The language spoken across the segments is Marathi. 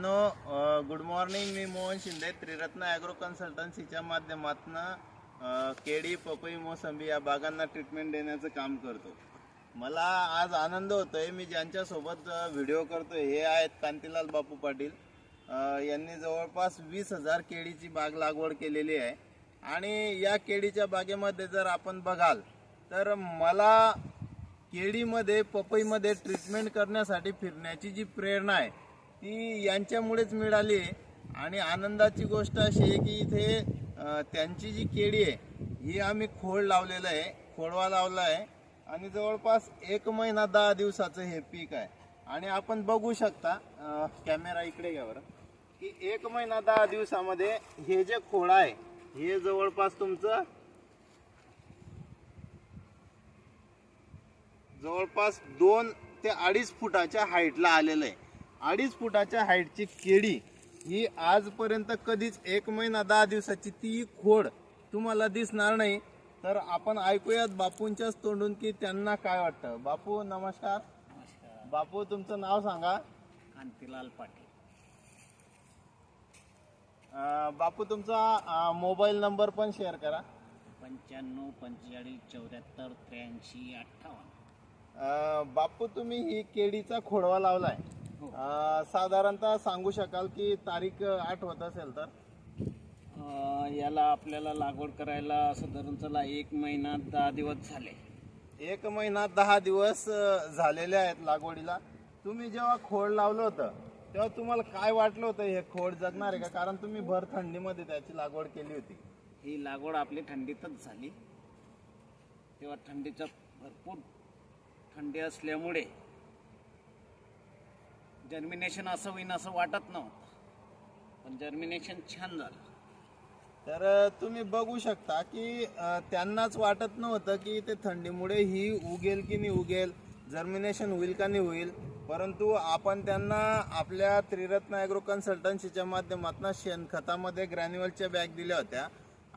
नो गुड मॉर्निंग मी मोहन शिंदे त्रिरत्न ॲग्रो कन्सल्टन्सीच्या माध्यमातून केळी पपई मोसंबी या बागांना ट्रीटमेंट देण्याचं काम करतो. मला आज आनंद होतोय मी ज्यांच्यासोबत व्हिडिओ करतो हे आहेत कांतीलाल बापू पाटील. यांनी जवळपास वीस हजार केळीची बाग लागवड केलेली आहे. आणि या केळीच्या बागेमध्ये जर आपण बघाल तर मला केळीमध्ये पपईमध्ये ट्रीटमेंट करण्यासाठी फिरण्याची जी प्रेरणा आहे ती यांच्यामुळेच मिळाली आहे. आणि आनंदाची गोष्ट अशी आहे की इथे त्यांची जी केळी आहे ही आम्ही खोड लावलेलं आहे खोडवा लावला आहे. आणि जवळपास एक महिना दहा दिवसाचं हे पीक आहे. आणि आपण बघू शकता कॅमेरा इकडे घ्या बरं की एक महिना दहा दिवसामध्ये हे जे खोड आहे हे जवळपास तुमचं जवळपास दोन ते अडीच फुटाच्या हाईटला आलेलं आहे. अडीच फुटाच्या हाईटची केळी ही आजपर्यंत कधीच एक महिना दहा दिवसाची ती खोड तुम्हाला दिसणार नाही. तर आपण ऐकूयात बापूंच्याच तोंडून की त्यांना काय वाटतं. बापू नमस्कार. नमस्कार. बापू तुमचं नाव सांगा. कांतीलाल पाटील. बापू तुमचा मोबाईल नंबर पण शेअर करा. पंच्याण्णव पंचेचाळीस चौऱ्याहत्तर त्र्याऐंशी अठ्ठावन्न. बापू तुम्ही ही केळीचा खोडवा लावलाय. अं, साधारणतः सांगू शकाल की तारीख आठवत असेल तर? अं, याला आपल्याला लागवड करायला असं धरून चला एक महिना दहा दिवस झाले. एक महिना दहा दिवस अं, झालेले आहेत लागवडीला. तुम्ही जेव्हा खोड लावलं होतं तेव्हा तुम्हाला काय वाटलं होतं हे खोड जगणार आहे का? कारण तुम्ही भर थंडीमध्ये त्याची लागवड केली होती. ही लागवड आपली थंडीतच झाली. तेव्हा थंडीचं भरपूर थंडी असल्यामुळे जर्मिनेशन असं होईन असं वाटत नव्हतं. पण जर्मिनेशन छान झालं. तर तुम्ही बघू शकता की त्यांनाच वाटत नव्हतं की ते थंडीमुळे ही उगेल की नाही उगेल जर्मिनेशन होईल का नाही होईल. परंतु आपण त्यांना आपल्या त्रिरत्न ॲग्रो कन्सल्टन्सीच्या माध्यमातून शेणखतामध्ये ग्रॅन्युअलच्या बॅग दिल्या होत्या.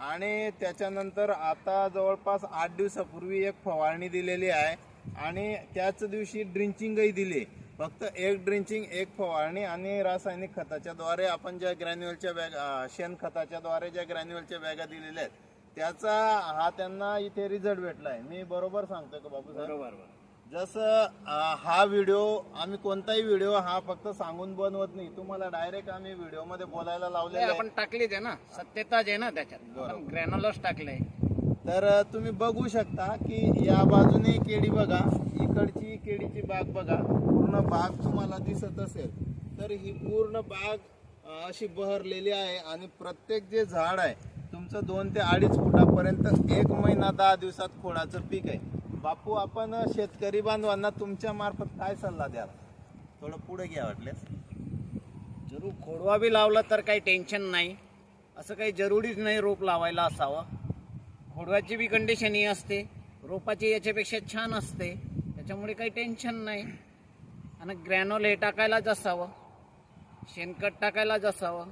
आणि त्याच्यानंतर आता जवळपास आठ दिवसापूर्वी एक फवारणी दिलेली आहे. आणि त्याच दिवशी ड्रिंचिंगही दिली. फक्त एक ड्रिंचिंग एक फवारणी आणि रासायनिक खताच्या द्वारे आपण ज्या ग्रॅन्युअलच्या बॅग शेणखताच्या द्वारे ज्या ग्रॅन्युअलच्या बॅगा दिलेल्या आहेत त्याचा हा त्यांना इथे रिझल्ट भेटला आहे मी बरोबर सांगतोय का बाबू बरोबर बरोबर. जसं हा व्हिडिओ आम्ही कोणताही व्हिडिओ हा फक्त सांगून बनवत नाही. तुम्हाला डायरेक्ट आम्ही व्हिडिओमध्ये बोलायला लावलेलं नाही, आहे. आपण टाकलीच आहे ना. सत्यताच आहे ना त्याच्यात. ग्रॅनोलच टाकलंय. तर तुम्ही बघू शकता की या बाजूने केळी बघा इकडची केळीची बाग बघा पूर्ण बाग तुम्हाला दिसत असेल. तर ही पूर्ण बाग अशी बहरलेली आहे आणि प्रत्येक जे झाड आहे तुमचं दोन ते अडीच फुटापर्यंत एक महिना दहा दिवसात खोडाचं पीक आहे. बापू आपण शेतकरी बांधवांना तुमच्या मार्फत काय सल्ला द्याल? थोडं पुढे घ्या वाटल्यास. जरूर खोडवा बी लावला तर काही टेन्शन नाही. असं काही जरुरीच नाही रोप लावायला असावं. खोडव्याची बी कंडिशन ही असते. रोपाची याच्यापेक्षा छान असते. त्याच्यामुळे काही टेन्शन नाही. आणि ग्रॅनोल हे टाकायलाच असावं. शेणखत टाकायलाच असावं.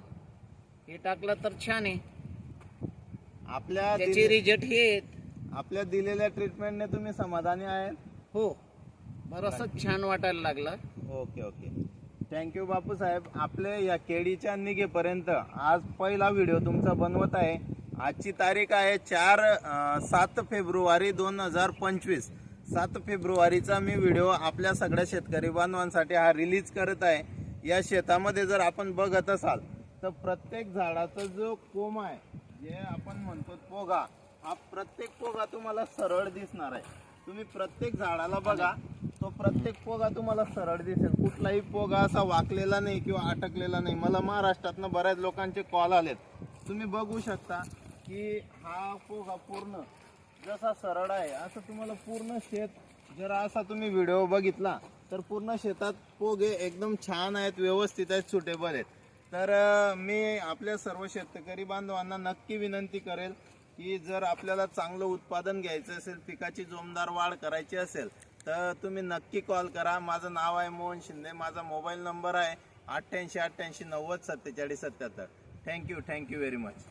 हे टाकलं तर छान आहे. आपल्या त्याचे दिले- रिझल्ट हे आहेत. आपल्या दिलेल्या ट्रीटमेंटने तुम्ही समाधानी आहेत? हो. बरंचसं छान वाटायला लागलं. Okay okay. Thank you Bapu Saheb आपले या केळीच्या निघेपर्यंत आज पहिला व्हिडिओ तुमचा बनवत आहे. आजची तारीख आहे चार सात फेब्रुवारी दोन हजार पंचवीस. सात फेब्रुवारीचा मी व्हिडिओ आपल्या सगळ्या शेतकरी बांधवांसाठी हा रिलीज करत आहे. या शेतामध्ये जर आपण बघत असाल तर प्रत्येक झाडाचा जो कोम आहे जे आपण म्हणतो पोगा हा प्रत्येक पोगा तुम्हाला सरळ दिसणार आहे. तुम्ही प्रत्येक झाडाला बघा तो प्रत्येक पोगा तुम्हाला सरळ दिसेल. कुठलाही पोगा असा वाकलेला नाही किंवा अटकलेला नाही. मला महाराष्ट्रातनं बऱ्याच लोकांचे कॉल आलेत. तुम्ही बघू शकता की हा पोगा पूर्ण जसा सरळ आहे असं तुम्हाला पूर्ण शेत जर असा तुम्ही व्हिडिओ बघितला तर पूर्ण शेतात पोगे एकदम छान आहेत व्यवस्थित आहेत सुटेबल आहेत. तर मी आपल्या सर्व शेतकरी बांधवांना नक्की विनंती करेल की जर आपल्याला चांगलं उत्पादन घ्यायचं असेल पिकाची जोमदार वाढ करायची असेल तर तुम्ही नक्की कॉल करा. माझं नाव आहे मोहन शिंदे माझा मोबाईल नंबर आहे अठ्ठ्याऐंशी अठ्ठ्याऐंशी नव्वद सत्तेचाळीस सत्याहत्तर. Thank you thank you very much